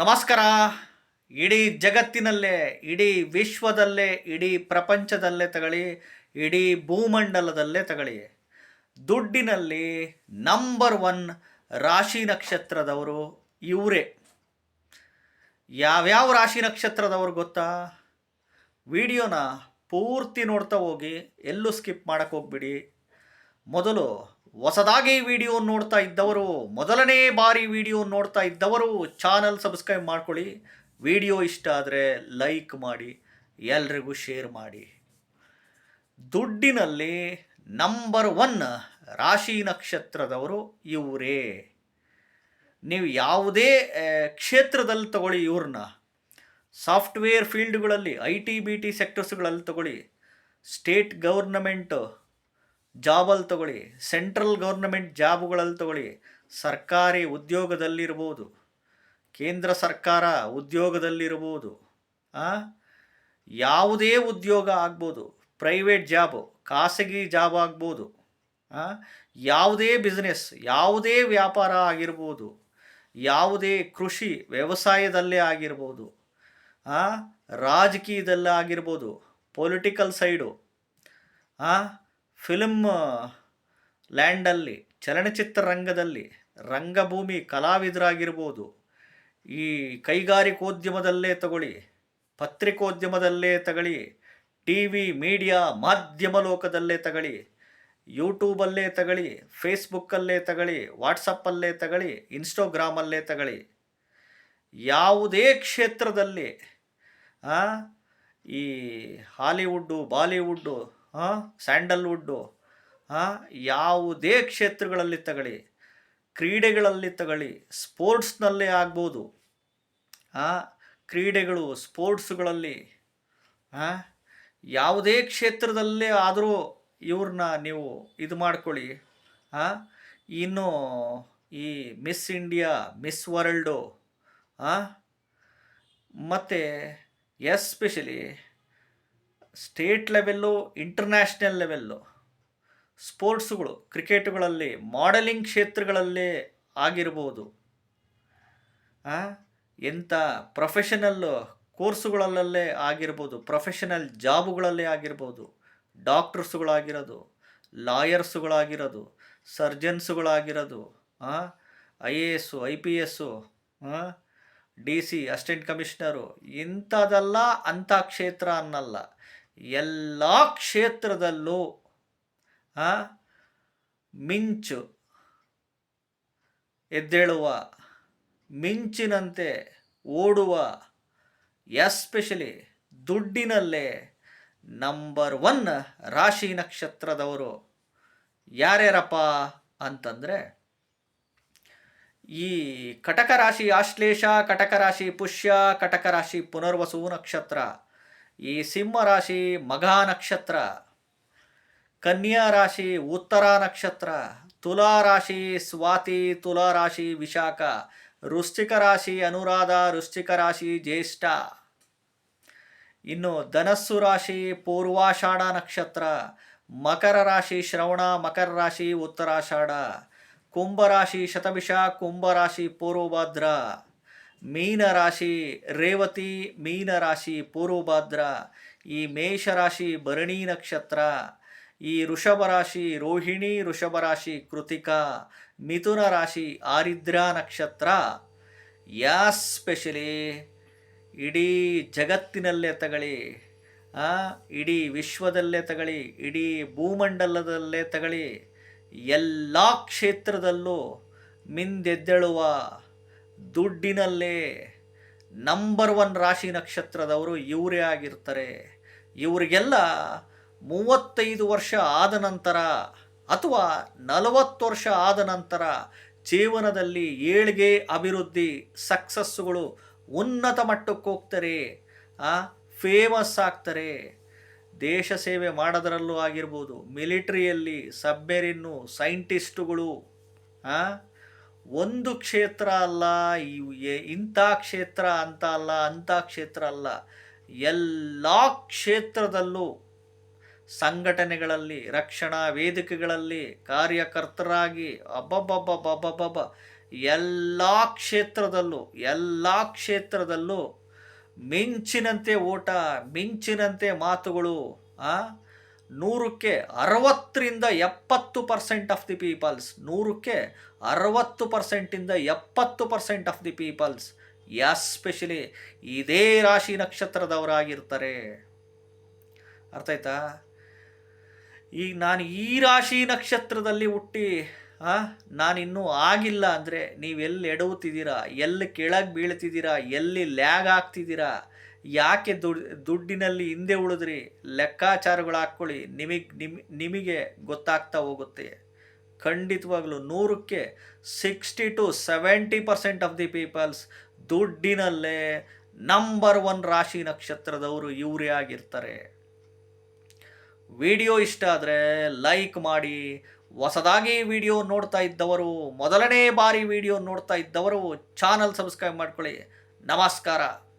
ನಮಸ್ಕಾರ. ಇಡೀ ಜಗತ್ತಿನಲ್ಲೇ, ಇಡೀ ವಿಶ್ವದಲ್ಲೇ, ಇಡೀ ಪ್ರಪಂಚದಲ್ಲೇ ತಗಳಿ ಇಡೀ ಭೂಮಂಡಲದಲ್ಲೇ ತಗಳಿ ದುಡ್ಡಿನಲ್ಲಿ ನಂಬರ್ ಒನ್ ರಾಶಿ ನಕ್ಷತ್ರದವರು ಇವರೇ. ಯಾವ್ಯಾವ ರಾಶಿ ನಕ್ಷತ್ರದವರು ಗೊತ್ತಾ? ವಿಡಿಯೋನ ಪೂರ್ತಿ ನೋಡ್ತಾ ಹೋಗಿ ಎಲ್ಲೂ ಸ್ಕಿಪ್ ಮಾಡೋಕ್ಕೆ ಹೋಗ್ಬಿಡಿ. ಮೊದಲು ಹೊಸದಾಗಿ ವಿಡಿಯೋ ನೋಡ್ತಾ ಇದ್ದವರು, ಮೊದಲನೇ ಬಾರಿ ವಿಡಿಯೋ ನೋಡ್ತಾ ಇದ್ದವರು ಚಾನಲ್ ಸಬ್ಸ್ಕ್ರೈಬ್ ಮಾಡ್ಕೊಳ್ಳಿ. ವಿಡಿಯೋ ಇಷ್ಟ ಆದರೆ ಲೈಕ್ ಮಾಡಿ, ಎಲ್ರಿಗೂ ಶೇರ್ ಮಾಡಿ. ದುಡ್ಡಿನಲ್ಲಿ ನಂಬರ್ ಒನ್ ರಾಶಿ ನಕ್ಷತ್ರದವರು ಇವರೇ. ನೀವು ಯಾವುದೇ ಕ್ಷೇತ್ರದಲ್ಲಿ ತಗೊಳ್ಳಿ ಇವ್ರನ್ನ. ಸಾಫ್ಟ್ವೇರ್ ಫೀಲ್ಡ್ಗಳಲ್ಲಿ ಐ ಟಿ ಬಿ ಟಿ ಸೆಕ್ಟರ್ಸ್ಗಳಲ್ಲಿ ತಗೊಳ್ಳಿ. ಸ್ಟೇಟ್ ಗೌರ್ನಮೆಂಟು ಜಾಬಲ್ಲಿ ತಗೊಳ್ಳಿ, ಸೆಂಟ್ರಲ್ ಗೌರ್ನಮೆಂಟ್ ಜಾಬುಗಳಲ್ಲಿ ತಗೊಳ್ಳಿ, ಸರ್ಕಾರಿ ಉದ್ಯೋಗದಲ್ಲಿರ್ಬೋದು, ಕೇಂದ್ರ ಸರ್ಕಾರ ಉದ್ಯೋಗದಲ್ಲಿರ್ಬೋದು? ಯಾವುದೇ ಉದ್ಯೋಗ ಆಗ್ಬೋದು, ಪ್ರೈವೇಟ್ ಜಾಬು, ಖಾಸಗಿ ಜಾಬ್ ಆಗ್ಬೋದು? ಯಾವುದೇ ಬಿಸ್ನೆಸ್, ಯಾವುದೇ ವ್ಯಾಪಾರ ಆಗಿರ್ಬೋದು, ಯಾವುದೇ ಕೃಷಿ ವ್ಯವಸಾಯದಲ್ಲೇ ಆಗಿರ್ಬೋದು? ರಾಜಕೀಯದಲ್ಲೇ ಆಗಿರ್ಬೋದು, ಪೊಲಿಟಿಕಲ್ ಸೈಡು ಫಿಲ್ಮ್ ಲ್ಯಾಂಡಲ್ಲಿ, ಚಲನಚಿತ್ರ ರಂಗದಲ್ಲಿ ರಂಗಭೂಮಿ ಕಲಾವಿದರಾಗಿರ್ಬೋದು. ಈ ಕೈಗಾರಿಕೋದ್ಯಮದಲ್ಲೇ ತಗೊಳ್ಳಿ, ಪತ್ರಿಕೋದ್ಯಮದಲ್ಲೇ ತಗೊಳ್ಳಿ, ಟಿ ವಿ ಮೀಡಿಯಾ ಮಾಧ್ಯಮ ಲೋಕದಲ್ಲೇ ತಗೊಳ್ಳಿ, ಯೂಟ್ಯೂಬಲ್ಲೇ ತಗೊಳ್ಳಿ, ಫೇಸ್ಬುಕ್ಕಲ್ಲೇ ತಗೊಳ್ಳಿ, ವಾಟ್ಸಪ್ಪಲ್ಲೇ ತಗೊಳ್ಳಿ, ಇನ್ಸ್ಟಾಗ್ರಾಮಲ್ಲೇ ತಗೊಳ್ಳಿ. ಯಾವುದೇ ಕ್ಷೇತ್ರದಲ್ಲಿ ಈ ಹಾಲಿವುಡ್ಡು, ಬಾಲಿವುಡ್ಡು ಸ್ಯಾಂಡಲ್ವುಡ್ಡು. ಯಾವುದೇ ಕ್ಷೇತ್ರಗಳಲ್ಲಿ ತಗೊಳ್ಳಿ. ಕ್ರೀಡೆಗಳಲ್ಲಿ ತಗೊಳ್ಳಿ. ಸ್ಪೋರ್ಟ್ಸ್ನಲ್ಲೇ ಆಗ್ಬೋದು. ಕ್ರೀಡೆಗಳು ಸ್ಪೋರ್ಟ್ಸ್ಗಳಲ್ಲಿ. ಯಾವುದೇ ಕ್ಷೇತ್ರದಲ್ಲೇ ಆದರೂ ಇವ್ರನ್ನ ನೀವು ಇದು ಮಾಡ್ಕೊಳ್ಳಿ. ಇನ್ನು ಈ ಮಿಸ್ ಇಂಡಿಯಾ, ಮಿಸ್ ವರ್ಲ್ಡು. ಮತ್ತು especially state level, international level, ಸ್ಪೋರ್ಟ್ಸುಗಳು, ಕ್ರಿಕೆಟ್ಗಳಲ್ಲಿ, ಮಾಡೆಲಿಂಗ್ ಕ್ಷೇತ್ರಗಳಲ್ಲೇ ಆಗಿರ್ಬೋದು. ಎಂಥ ಪ್ರೊಫೆಷನಲ್ ಕೋರ್ಸುಗಳಲ್ಲೇ ಆಗಿರ್ಬೋದು, ಪ್ರೊಫೆಷನಲ್ ಜಾಬುಗಳಲ್ಲೇ ಆಗಿರ್ಬೋದು, ಡಾಕ್ಟರ್ಸುಗಳಾಗಿರೋದು, ಲಾಯರ್ಸುಗಳಾಗಿರೋದು, ಸರ್ಜನ್ಸುಗಳಾಗಿರೋದು I A S, I P S D C, assistant commissioner, ಇಂಥದೆಲ್ಲ ಅಂಥ ಕ್ಷೇತ್ರ ಅನ್ನಲ್ಲ. ಎಲ್ಲ ಕ್ಷೇತ್ರದಲ್ಲೂ ಮಿಂಚು, ಎದ್ದೇಳುವ, ಮಿಂಚಿನಂತೆ ಓಡುವ, ಎಸ್ಪೆಷಲಿ ದುಡ್ಡಿನಲ್ಲೇ ನಂಬರ್ ಒನ್ ರಾಶಿ ನಕ್ಷತ್ರದವರು ಯಾರ್ಯಾರಪ್ಪ ಅಂತಂದರೆ, ಈ ಕಟಕ ರಾಶಿ ಆಶ್ಲೇಷ ಕಟಕ ರಾಶಿ ಪುಷ್ಯ ಕಟಕ ರಾಶಿ ಪುನರ್ವಸು ನಕ್ಷತ್ರ ಈ ಸಿಂಹ ರಾಶಿ ಮಘಾ ನಕ್ಷತ್ರ, ಕನ್ಯಾ ರಾಶಿ ಉತ್ತರ ನಕ್ಷತ್ರ, ತುಲಾ ರಾಶಿ ಸ್ವಾತಿ, ತುಲಾ ರಾಶಿ ವಿಶಾಖ, ವೃಶ್ಚಿಕ ರಾಶಿ ಅನುರಾಧ, ವೃಶ್ಚಿಕ ರಾಶಿ ಜ್ಯೇಷ್ಠ. ಇನ್ನು ಧನಸ್ಸು ರಾಶಿ ಪೂರ್ವಾಷಾಢ ನಕ್ಷತ್ರ, ಮಕರ ರಾಶಿ ಶ್ರವಣ, ಮಕರ ರಾಶಿ ಉತ್ತರಾಷಾಢ ಕುಂಭರಾಶಿ ಶತಭಿಷ ಕುಂಭರಾಶಿ ಪೂರ್ವಭಾದ್ರ. ಮೀನ ರಾಶಿ ರೇವತಿ ಮೀನ ರಾಶಿ ಪೂರ್ವಭಾದ್ರ, ಈ ಮೇಷರಾಶಿ ಭರಣಿ ನಕ್ಷತ್ರ, ಈ ಋಷಭ ರಾಶಿ ರೋಹಿಣಿ ಋಷಭ ರಾಶಿ ಕೃತಿಕಾ, ಮಿಥುನ ರಾಶಿ ಆರಿದ್ರಾ ನಕ್ಷತ್ರ, ಯಾ ಸ್ಪೆಷಲಿ? ಇಡೀ ಜಗತ್ತಿನಲ್ಲೇ ತಗಳಿ ಇಡೀ ವಿಶ್ವದಲ್ಲೇ ತಗಳಿ ಇಡೀ ಭೂಮಂಡಲದಲ್ಲೇ ತಗಳಿ ಎಲ್ಲ ಕ್ಷೇತ್ರದಲ್ಲೂ ಮಿಂದೆದ್ದೇಳುವ ದುಡ್ಡಿನಲ್ಲೇ ನಂಬರ್ ಒನ್ ರಾಶಿ ನಕ್ಷತ್ರದವರು ಇವರೇ ಆಗಿರ್ತಾರೆ. ಇವರಿಗೆಲ್ಲ ಮೂವತ್ತೈದು ವರ್ಷ ಆದ ನಂತರ ಅಥವಾ ನಲವತ್ತು ವರ್ಷ ಆದ ನಂತರ ಜೀವನದಲ್ಲಿ ಏಳಿಗೆ ಅಭಿವೃದ್ಧಿ ಸಕ್ಸಸ್ಸುಗಳು ಉನ್ನತ ಮಟ್ಟಕ್ಕೆ ಹೋಗ್ತಾರೆ. ಫೇಮಸ್ ಆಗ್ತಾರೆ. ದೇಶ ಸೇವೆ ಮಾಡೋದರಲ್ಲೂ ಆಗಿರ್ಬೋದು. ಮಿಲಿಟ್ರಿಯಲ್ಲಿ ಸಬ್ಮೆರಿನ್ನು, ಸೈಂಟಿಸ್ಟುಗಳು ಒಂದು ಕ್ಷೇತ್ರ ಅಲ್ಲ ಇಂಥ ಕ್ಷೇತ್ರ, ಅಂತ ಅಲ್ಲ, ಅಂಥ ಕ್ಷೇತ್ರ ಅಲ್ಲ. ಎಲ್ಲ ಕ್ಷೇತ್ರದಲ್ಲೂ ಸಂಘಟನೆಗಳಲ್ಲಿ, ರಕ್ಷಣಾ ವೇದಿಕೆಗಳಲ್ಲಿ ಕಾರ್ಯಕರ್ತರಾಗಿ, ಅಬ್ಬಬ್ಬಬ್ಬಬ್ಬಬ್ಬಬ್ಬ, ಎಲ್ಲ ಕ್ಷೇತ್ರದಲ್ಲೂ ಎಲ್ಲ ಕ್ಷೇತ್ರದಲ್ಲೂ ಮಿಂಚಿನಂತೆ ಓಟ, ಮಿಂಚಿನಂತೆ ಮಾತುಗಳು, ಆ? ನೂರಕ್ಕೆ ಅರವತ್ತರಿಂದ ಎಪ್ಪತ್ತು ಪರ್ಸೆಂಟ್ ಆಫ್ ದಿ ಪೀಪಲ್ಸ್ ನೂರಕ್ಕೆ ಅರವತ್ತು ಪರ್ಸೆಂಟಿಂದ ಎಪ್ಪತ್ತು percent of the peoples especially ಇದೇ ರಾಶಿ ನಕ್ಷತ್ರದವರಾಗಿರ್ತಾರೆ. ಅರ್ಥ ಆಯ್ತಾ? ಈಗ ನಾನು ಈ ರಾಶಿ ನಕ್ಷತ್ರದಲ್ಲಿ ಹುಟ್ಟಿ ನಾನಿನ್ನೂ ಆಗಿಲ್ಲ ಅಂದರೆ ನೀವು ಎಲ್ಲಿ ಎಡವುತ್ತಿದ್ದೀರಾ? ಎಲ್ಲಿ ಕೆಳಗೆ ಬೀಳ್ತಿದ್ದೀರಾ? ಎಲ್ಲಿ ಲ್ಯಾಗ್ ಆಗ್ತಿದ್ದೀರಾ? ಯಾಕೆ ದುಡ್, ದುಡ್ಡಿನಲ್ಲಿ ಹಿಂದೆ ಉಳಿದ್ರಿ? ಲೆಕ್ಕಾಚಾರಗಳು ಹಾಕ್ಕೊಳ್ಳಿ. ನಿಮಗೆ, ನಿಮ್, ನಿಮಗೆ ಗೊತ್ತಾಗ್ತಾ ಹೋಗುತ್ತೆ. ಖಂಡಿತವಾಗ್ಲೂ ನೂರಕ್ಕೆ sixty to seventy percent of the peoples ದುಡ್ಡಿನಲ್ಲೇ number one ರಾಶಿ ನಕ್ಷತ್ರದವರು ಇವರೇ ಆಗಿರ್ತಾರೆ. ವಿಡಿಯೋ ಇಷ್ಟ ಆದರೆ ಲೈಕ್ ಮಾಡಿ. ಹೊಸದಾಗಿ ವಿಡಿಯೋ ನೋಡ್ತಾ ಇದ್ದವರು, ಮೊದಲನೇ ಬಾರಿ ವಿಡಿಯೋ ನೋಡ್ತಾ ಇದ್ದವರು, ಚಾನಲ್ ಸಬ್ಸ್ಕ್ರೈಬ್ ಮಾಡ್ಕೊಳ್ಳಿ. ನಮಸ್ಕಾರ.